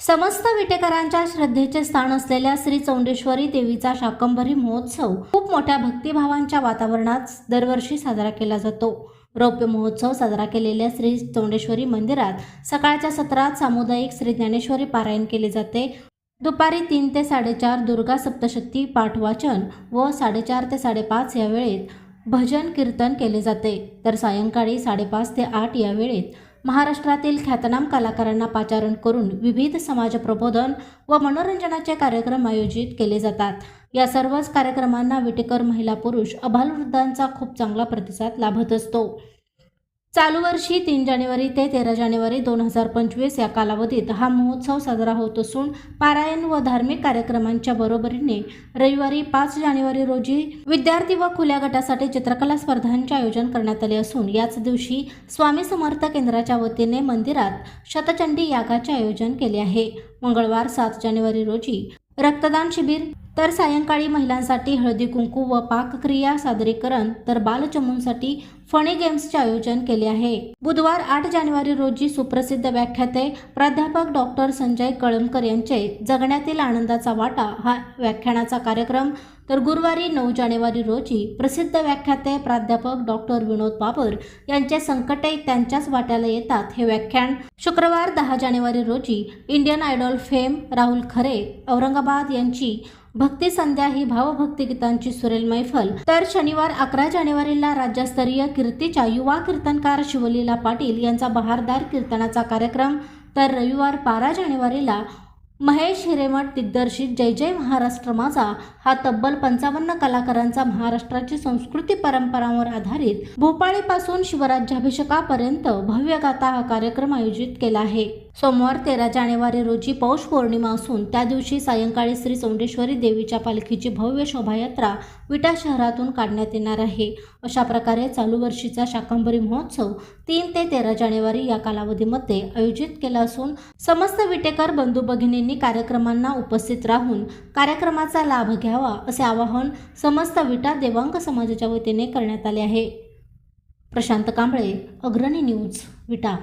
समस्त विटेकरांच्या श्रद्धेचे स्थान असलेल्या श्री चौंडेश्वरी देवीचा शाकंभरी महोत्सव खूप मोठ्या भक्तिभावांच्या वातावरणात दरवर्षी साजरा केला जातो. रौप्य महोत्सव साजरा केलेल्या श्री चौंडेश्वरी मंदिरात सकाळच्या सत्रात सामुदायिक श्री ज्ञानेश्वरी पारायण केले जाते. दुपारी तीन ते साडेचार दुर्गा सप्तशक्ती पाठवाचन व साडेचार ते साडेपाच या वेळेत भजन कीर्तन केले जाते. तर सायंकाळी साडेपाच ते आठ या वेळेत महाराष्ट्रातील ख्यातनाम कलाकारांना पाचारण करून विविध समाज प्रबोधन व मनोरंजनाचे कार्यक्रम आयोजित केले जातात. या सर्वच कार्यक्रमांना विटेकर महिला पुरुष अभालवृद्धांचा खूप चांगला प्रतिसाद लाभत असतो. चालू वर्षी तीन जानेवारी ते तेरा जानेवारी दोन हजार पंचवीस या कालावधीत हा महोत्सव साजरा होत असून पारायण व धार्मिक कार्यक्रमांच्या बरोबरीने रविवारी पाच जानेवारी रोजी विद्यार्थी व खुल्या गटासाठी चित्रकला स्पर्धांचे आयोजन करण्यात आले असून याच दिवशी स्वामी समर्थ केंद्राच्या वतीने मंदिरात शतचंडी यागाचे आयोजन केले आहे. मंगळवार सात जानेवारी रोजी रक्तदान शिबिर तर सायंकाळी महिलांसाठी हळदी कुंकू व पाकक्रिया सादरीकरण तर बालचमूंसाठी फणी गेम्सचे आयोजन केले आहे. बुधवार आठ जानेवारी रोजी सुप्रसिद्ध व्याख्याते प्राध्यापक डॉक्टर संजय कळमकर यांचे जगण्यातील आनंदाचा वाटा हा व्याख्यानाचा कार्यक्रम. तर गुरुवारी नऊ जानेवारी रोजी प्रसिद्ध व्याख्याते प्राध्यापक डॉक्टर विनोद बाबर यांचे संकटे त्यांच्याच वाट्याला येतात हे व्याख्यान. शुक्रवार दहा जानेवारी रोजी इंडियन आयडॉल फेम राहुल खरे औरंगाबाद यांची भक्ती संध्या ही भावभक्ती गीतांची सुरेल मैफल. तर शनिवार अकरा जानेवारीला राज्यस्तरीय कीर्तीच्या युवा कीर्तनकार शिवलीला पाटील यांचा बहारदार कीर्तनाचा कार्यक्रम. तर रविवार बारा जानेवारीला महेश हिरेमठ दिग्दर्शित जय जय महाराष्ट्र माझा हा तब्बल पंचावन्न कलाकारांचा महाराष्ट्राची संस्कृती परंपरांवर आधारित भोपाळीपासून शिवराज्याभिषेकापर्यंत भव्य गाता हा कार्यक्रम आयोजित केला आहे. सोमवार तेरा जानेवारी रोजी पौष पौर्णिमा असून त्या दिवशी सायंकाळी श्री चौंडेश्वरी देवीच्या पालखीची भव्य शोभायात्रा विटा शहरातून काढण्यात येणार आहे. अशा प्रकारे चालू वर्षीचा शाकंभरी महोत्सव तीन ते तेरा जानेवारी या कालावधीमध्ये आयोजित केला असून समस्त विटेकर बंधू भगिनींनी कार्यक्रमांना उपस्थित राहून कार्यक्रमाचा लाभ घ्यावा असे आवाहन समस्त विटा देवांग समाजाच्या वतीने करण्यात आले आहे. प्रशांत कांबळे अग्रणी न्यूज विटा.